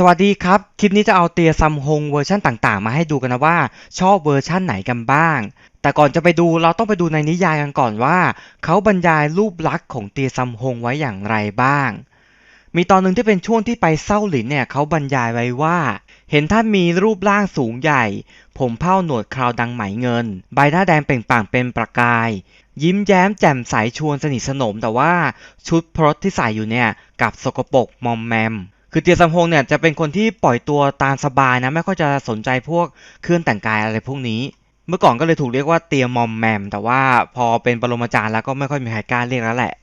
สวัสดีครับ คลิปนี้จะเอาเตียซัมฮงเวอร์ชันต่างๆ มาให้ดูกันนะว่าชอบเวอร์ชันไหนกันบ้าง แต่ก่อนจะไปดูเราต้องไปดูในนิยายกันก่อนว่า เขาบรรยายรูปลักษณ์ของเตียซัมฮงไว้อย่างไรบ้าง มีตอนหนึ่งที่เป็นช่วงที่ไปเศร้าหลินเนี่ยเขาบรรยายไว้ว่า เห็นท่านมีรูปร่างสูงใหญ่ ผมเผ้าหนวดคราวดังไหมเงิน ใบหน้าแดงเปล่งปลั่งเป็นประกาย ยิ้มแย้มแจ่มใสชวนสนิทสนมแต่ว่าชุดพรตที่ใส่อยู่เนี่ยกับสกปรกมอมแมม คือเตียซัมฮงเนี่ยจะเป็นคนที่ปล่อยตัวตามสบายนะไม่ค่อยจะสนใจพวกเครื่องแต่งกายอะไรพวกนี้ เมื่อก่อนก็เลยถูกเรียกว่าเตียมอมแมม แต่ว่าพอเป็นปรมาจารย์แล้วก็ไม่ค่อยมีใครกล้าเรียกแล้วแหละ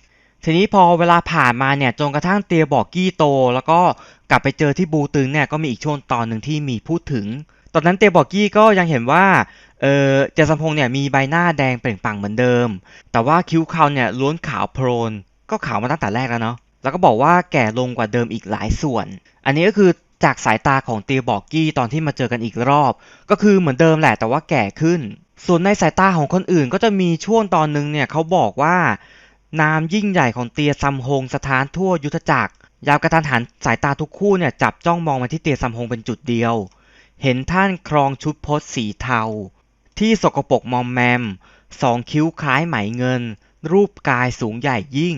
ทีนี้พอเวลาผ่านมาเนี่ยจนกระทั่งเตียบอกกี้โต แล้วก็กลับไปเจอที่บูตึงเนี่ยก็มีอีกช่วงตอนหนึ่งที่มีพูดถึง ตอนนั้นเตียบอกกี้ก็ยังเห็นว่าเออเจสัมพงษ์เนี่ยมีใบหน้าแดงเปล่งปลั่งเหมือนเดิม แต่ว่าคิ้วเขาเนี่ยล้วนขาวโพลนก็ขาวมาตั้งแต่แรกแล้วเนาะ แล้วก็บอกว่าแก่ลงกว่าเดิมอีกหลายส่วน อันนี้ก็คือจากสายตาของเตียบอกกี้ตอนที่มาเจอกันอีกรอบ ก็คือเหมือนเดิมแหละแต่ว่าแก่ขึ้น ส่วนในสายตาของคนอื่นก็จะมีช่วงตอนหนึงเนี่ยเขาบอกว่านามยิ่งใหญ่ของเตียซัมฮงสถานทั่วยุทธจักร ยาวกระทันหันสายตาทุกคู่เนี่ยจับจ้องมองมาที่เตียซัมฮงเป็นจุดเดียว เห็นท่านครองชุดพจน์สีเทา ที่สกปรกมอมแมมสองคิ้วคล้ายไหมเงิน รูปกายสูงใหญ่ยิ่ง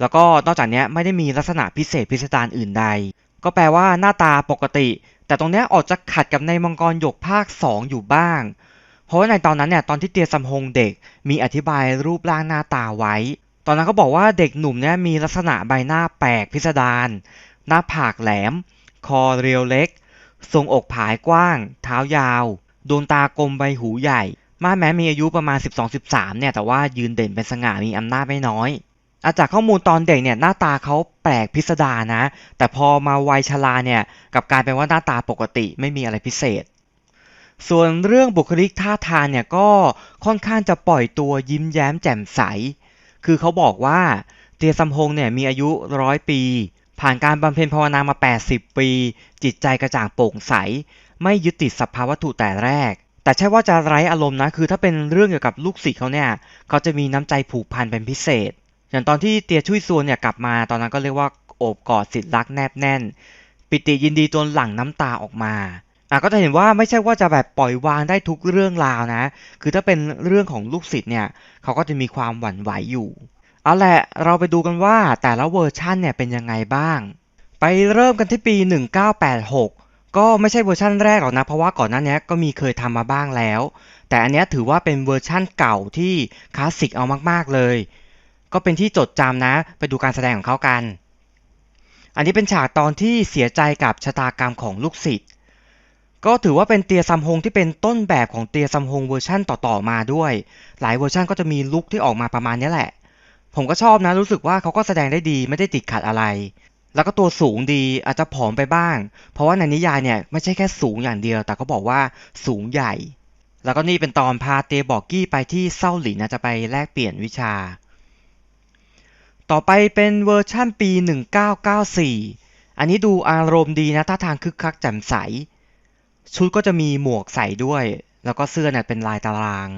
แล้วก็นอกจากนี้ไม่ได้มีลักษณะพิเศษพิสดารอื่นใด ก็แปลว่าหน้าตาปกติ แต่ตรงเนี้ยออกจะขัดกับในมังกรหยกภาค 2 อยู่บ้าง เพราะว่าในตอนนั้นเนี่ยตอนที่เตียซัมฮงเด็กมีอธิบายรูปร่างหน้าตาไว้ ตอนนั้นเขาบอกว่าเด็กหนุ่มเนี่ยมีลักษณะใบหน้าแปลกพิสดารหน้าผากแหลม คอเรียวเล็ก ทรงอกผายกว้าง เท้ายาว ดวงตากลมใบหูใหญ่ มาแม้มีอายุประมาณ 12-13 เนี่ย แต่ว่ายืนเด่นเป็นสง่ามีอำนาจไม่น้อย อาจากข้อมูลตอนเด็กเนี่ยหน้าตาเขาแปลกพิสดารนะ แต่พอมาวัยชราเนี่ยกลับกลายเป็นว่าหน้าตาปกติไม่มีอะไรพิเศษ ส่วนเรื่องบุคลิกท่าทางเนี่ยก็ค่อนข้างจะปล่อยตัวยิ้มแย้มแจ่มใส คือเขาบอกว่าเตียซัมฮงเนี่ยมีอายุร้อยปี ผ่านการบำเพ็ญภาวนามา 80 ปี จิตใจกระจ่างโปร่งใส ไม่ยึดติดสภาวะวัตถุแต่แรก แต่ใช่ว่าจะไร้อารมณ์นะ คือถ้าเป็นเรื่องเกี่ยวกับลูกศิษย์เขาเนี่ยเขาจะมีน้ำใจผูกพันเป็นพิเศษ อย่างตอนที่เตียชุยซวนเนี่ยกลับมาตอนนั้นก็เรียกว่าโอบกอดศิษย์รักแนบแน่น ปิติยินดีจนหลั่งน้ำตาออกมาอะก็จะเห็นว่าไม่ใช่ว่าจะแบบปล่อยวางได้ทุกเรื่องราวนะ คือถ้าเป็นเรื่องของลูกศิษย์เนี่ยเขาก็จะมีความหวั่นไหวอยู่ เอาแหละเราไปดูกันว่าแต่ละเวอร์ชันเนี่ยเป็นยังไงบ้าง ไปเริ่มกันที่ปี 1986 ก็ไม่ใช่เวอร์ชั่นแรกหรอกนะ เพราะว่าก่อนหน้านี้ก็มีเคยทำมาบ้างแล้ว แต่อันนี้ถือว่าเป็นเวอร์ชั่นเก่าที่คลาสสิกเอามากๆเลย ก็เป็นที่จดจำนะ ไปดูการแสดงของเขากัน อันนี้เป็นฉากตอนที่เสียใจกับชะตากรรมของลูกศิษย์ก็ถือว่าเป็นเตียซัมฮงที่เป็นต้นแบบของเตียซัมฮงเวอร์ชั่นต่อๆมาด้วย หลายเวอร์ชั่นก็จะมีลุคที่ออกมาประมาณนี้แหละ ผมก็ชอบนะรู้สึกว่าเขาก็แสดงได้ดีไม่ได้ติดขัดอะไร แล้วก็ตัวสูงดีอาจจะผอมไปบ้าง เพราะว่าในนิยายเนี่ยไม่ใช่แค่สูงอย่างเดียว แต่ก็บอกว่าสูงใหญ่ แล้วก็นี่เป็นตอนพาเตบอกกี้ไปที่เซาหลินนะจะไปแลกเปลี่ยนวิชา ต่อไปเป็นเวอร์ชั่นปี 1994 อันนี้ดูอารมณ์ดีนะท่าทางคึกคักแจ่มใส ชุดก็จะมีหมวกใส่ด้วย แล้วก็เสื้อเนี่ยเป็นลายตาราง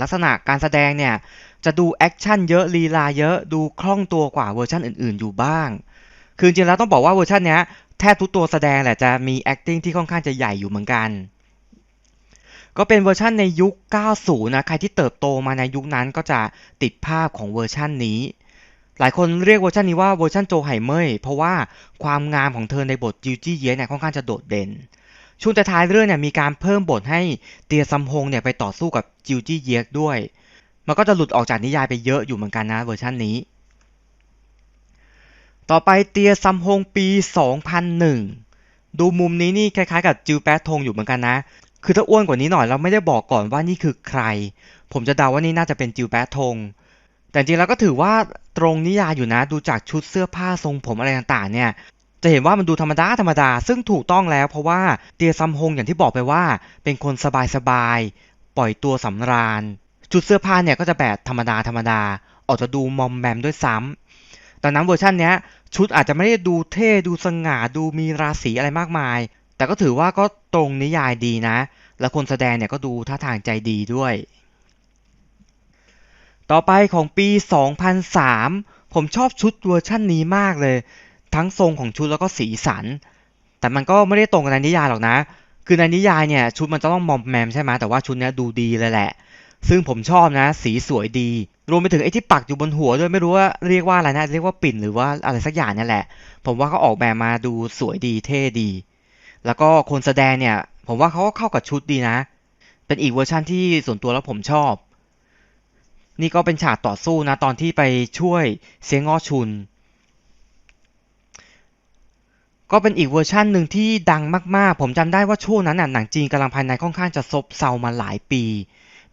ลักษณะการแสดงเนี่ยจะดูแอคชั่นเยอะลีลาเยอะดูคล่องตัวกว่าเวอร์ชันอื่นๆอยู่บ้าง คือจริงๆแล้วต้องบอกว่าเวอร์ชันเนี้ยแทบทุกตัวแสดงแหละจะมี acting ที่ค่อนข้างจะใหญ่อยู่เหมือนกัน ก็เป็นเวอร์ชันในยุค 90 นะ ใครที่เติบโตมาในยุคนั้นก็จะติดภาพของเวอร์ชันนี้ หลายคนเรียกเวอร์ชันนี้ว่าเวอร์ชันโจไห่เมยเพราะว่าความงามของเธอในบทจิวจี้เย่เนี่ยค่อนข้างจะโดดเด่น ช่วงแต่ท้ายเรื่องเนี่ยมีการเพิ่มบทให้เตียซัมฮงเนี่ยไปต่อสู้กับจิวจี้เยกด้วย มันก็จะหลุดออกจากนิยายไปเยอะอยู่เหมือนกันนะเวอร์ชันนี้ ต่อไปเตียซัมฮงปี 2001 ดูมุมนี้นี่คล้ายๆกับจิวแปดทงอยู่เหมือนกันนะ คือถ้าอ้วนกว่านี้หน่อยเราไม่ได้บอกก่อนว่านี่คือใคร ผมจะเดาว่านี่น่าจะเป็นจิวแปดทง แต่จริงแล้วก็ถือว่าตรงนิยายอยู่นะ ดูจากชุดเสื้อผ้าทรงผมอะไรต่างๆ เนี่ยจะเห็นว่ามันดูธรรมดาธรรมดา ซึ่งถูกต้องแล้วเพราะว่าเตียซัมฮงอย่างที่บอกไปว่า เป็นคนสบายๆ ปล่อยตัวสำราญ ชุดเสื้อผ้าเนี่ยก็จะแบบธรรมดาธรรมดา ออกจะดูมอมแมมด้วยซ้ำดังนั้นเวอร์ชันเนี้ยชุดอาจจะไม่ได้ดูเท่ดูสง่าดูมีราศีอะไรมากมาย แต่ก็ถือว่าก็ตรงนิยายดีนะ และคนแสดงเนี่ยก็ดูท่าทางใจดีด้วย ต่อไปของปี 2003 ผมชอบชุดเวอร์ชั่นนี้มากเลย ทั้งทรงของชุดแล้วก็สีสัน แต่มันก็ไม่ได้ตรงกับในนิยายหรอกนะ คือในนิยายเนี่ยชุดมันจะต้องมอมแมมใช่ไหมแต่ว่าชุดนี้ดูดีเลยแหละ ซึ่งผมชอบนะ สีสวยดี รวมไปถึงไอ้ที่ปักอยู่บนหัวด้วยไม่รู้ว่าเรียกว่าอะไรนะ เรียกว่าปิ่นหรือว่าอะไรสักอย่างนี่แหละ ผมว่าเขาออกแบบมาดูสวยดีเท่ดี แล้วก็คนแสดงเนี่ย ผมว่าเขาก็เข้ากับชุดดีนะ เป็นอีกเวอร์ชั่นที่ส่วนตัวแล้วผมชอบ นี่ก็เป็นฉากต่อสู้นะตอนที่ไปช่วยเซียงอ้อชุน ก็เป็นอีกเวอร์ชั่นหนึ่งที่ดังมากๆ ผมจำได้ว่าช่วงนั้นน่ะหนังจีนกำลังภายในค่อนข้างจะซบเซามาหลายปี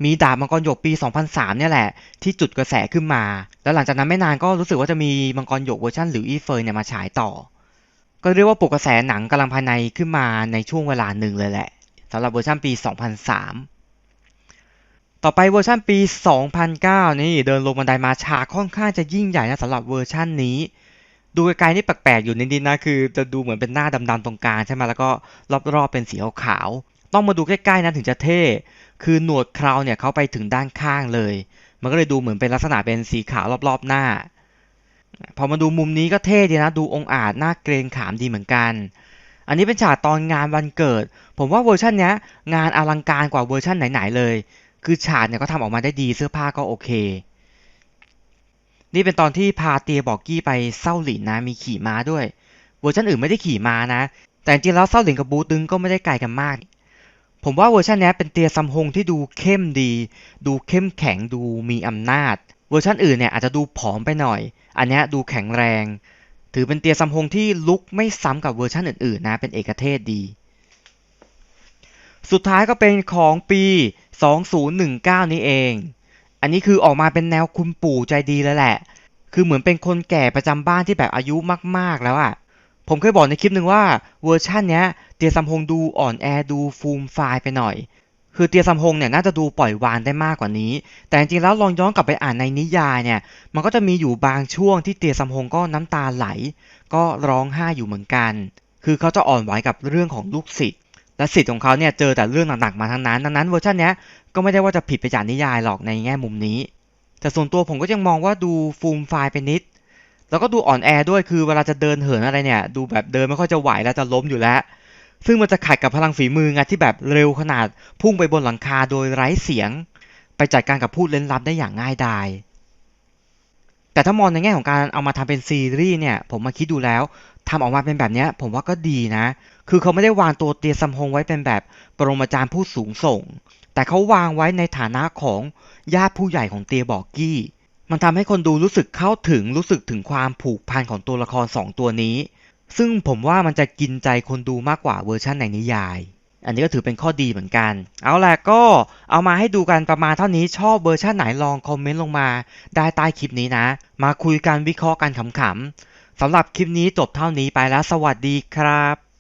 มีดาบมังกรหยกปี 2003 เนี่ยแหละ ที่จุดกระแสขึ้นมา แล้วหลังจากนั้นไม่นานก็รู้สึกว่าจะมีมังกรหยกเวอร์ชันหรืออีเฟยเนี่ยมาฉายต่อ ก็เรียกว่าปลุกกระแสหนังกำลังภายในขึ้นมาในช่วงเวลาหนึ่งเลยแหละสำหรับเวอร์ชันปี 2003 ต่อไปเวอร์ชันปี 2009 นี่เดินลงบันไดมาฉากค่อนข้างจะยิ่งใหญ่นะสำหรับเวอร์ชันนี้ ดูไกลๆนี่แปลกๆอยู่นิดๆนะคือจะดูเหมือนเป็นหน้าดำๆตรงกลางใช่ไหมแล้วก็รอบๆเป็นสีขาวๆต้องมาดูใกล้ๆนะถึงจะเท่ คือหนวดคราวเนี่ยเขาไปถึงด้านข้างเลย มันก็เลยดูเหมือนเป็นลักษณะเป็นสีขาวรอบๆหน้า พอมาดูมุมนี้ก็เท่ดีนะ ดูองอาจหน่าเกรงขามดีเหมือนกัน อันนี้เป็นฉากตอนงานวันเกิด ผมว่าเวอร์ชันเนี้ยงานอลังการกว่าเวอร์ชันไหนๆเลย คือฉากเนี่ยก็ทำออกมาได้ดีเสื้อผ้าก็โอเค นี่เป็นตอนที่พาเตียบอกกี้ไปเศร้าหลินนะมีขี่ม้าด้วยเวอร์ชันอื่นไม่ได้ขี่ม้านะ แต่จริงๆแล้วเศร้าหลินกับบูตึงก็ไม่ได้ไกลกันมาก ผมว่าเวอร์ชันนี้เป็นเตียซัมฮงที่ดูเข้มดี ดูเข้มแข็งดูมีอำนาจ เวอร์ชันอื่นเนี่ยอาจจะดูผอมไปหน่อย อันนี้ดูแข็งแรง ถือเป็นเตียซัมฮงที่ลุกไม่ซ้ำกับเวอร์ชันอื่นๆนะเป็นเอกเทศดี สุดท้ายก็เป็นของปี 2019 นี้เอง อันนี้คือออกมาเป็นแนวคุณปู่ใจดีแล้วแหละ คือเหมือนเป็นคนแก่ประจำบ้านที่แบบอายุมากๆแล้วอะผมเคยบอกในคลิปหนึ่งว่าเวอร์ชันเนี้ยเตียซัมฮงดูอ่อนแอดูฟูมไฟายไปหน่อย คือเตียซัมฮงเนี่ยน่าจะดูปล่อยวางได้มากกว่านี้ แต่จริงๆแล้วลองย้อนกลับไปอ่านในนิยายเนี่ย มันก็จะมีอยู่บางช่วงที่เตียซัมฮงก็น้ำตาไหล ก็ร้องไห้อยู่เหมือนกัน คือเขาจะอ่อนไหวกับเรื่องของลูกศิษย์ และศิษย์ของเขาเนี่ยเจอแต่เรื่องหนักๆมาทั้งนั้น ดังนั้นเวอร์ชันนี้ก็ไม่ได้ว่าจะผิดไปจากนิยายหรอกในแง่มุมนี้ แต่ส่วนตัวผมก็ยังมองว่าดูฟูมไฟายไปนิด แล้วก็ดูอ่อนแอด้วยคือเวลาจะเดินเหินอะไรเนี่ย ดูแบบเดินไม่ค่อยจะไหวแล้วจะล้มอยู่แล้ว ซึ่งมันจะขัดกับพลังฝีมือไงที่แบบเร็วขนาดพุ่งไปบนหลังคาโดยไร้เสียง ไปจัดการกับผู้เล่นลับได้อย่างง่ายดายแต่ถ้ามองในแง่ของการเอามาทำเป็นซีรีส์เนี่ย ผมมาคิดดูแล้วทำออกมาเป็นแบบนี้ผมว่าก็ดีนะ คือเขาไม่ได้วางตัวเตียซัมฮงไว้เป็นแบบปรมาจารย์ผู้สูงส่ง แต่เขาวางไว้ในฐานะของญาติผู้ใหญ่ของเตียบอกกี้ มันทำให้คนดูรู้สึกเข้าถึงรู้สึกถึงความผูกพันของตัวละครสองตัวนี้ ซึ่งผมว่ามันจะกินใจคนดูมากกว่าเวอร์ชันในนิยาย อันนี้ก็ถือเป็นข้อดีเหมือนกัน เอาล่ะก็เอามาให้ดูกันประมาณเท่านี้ชอบเวอร์ชันไหนลองคอมเมนต์ลงมาได้ใต้คลิปนี้นะ มาคุยกันวิเคราะห์กันขำๆสำหรับคลิปนี้จบเท่านี้ไปแล้วสวัสดีครับ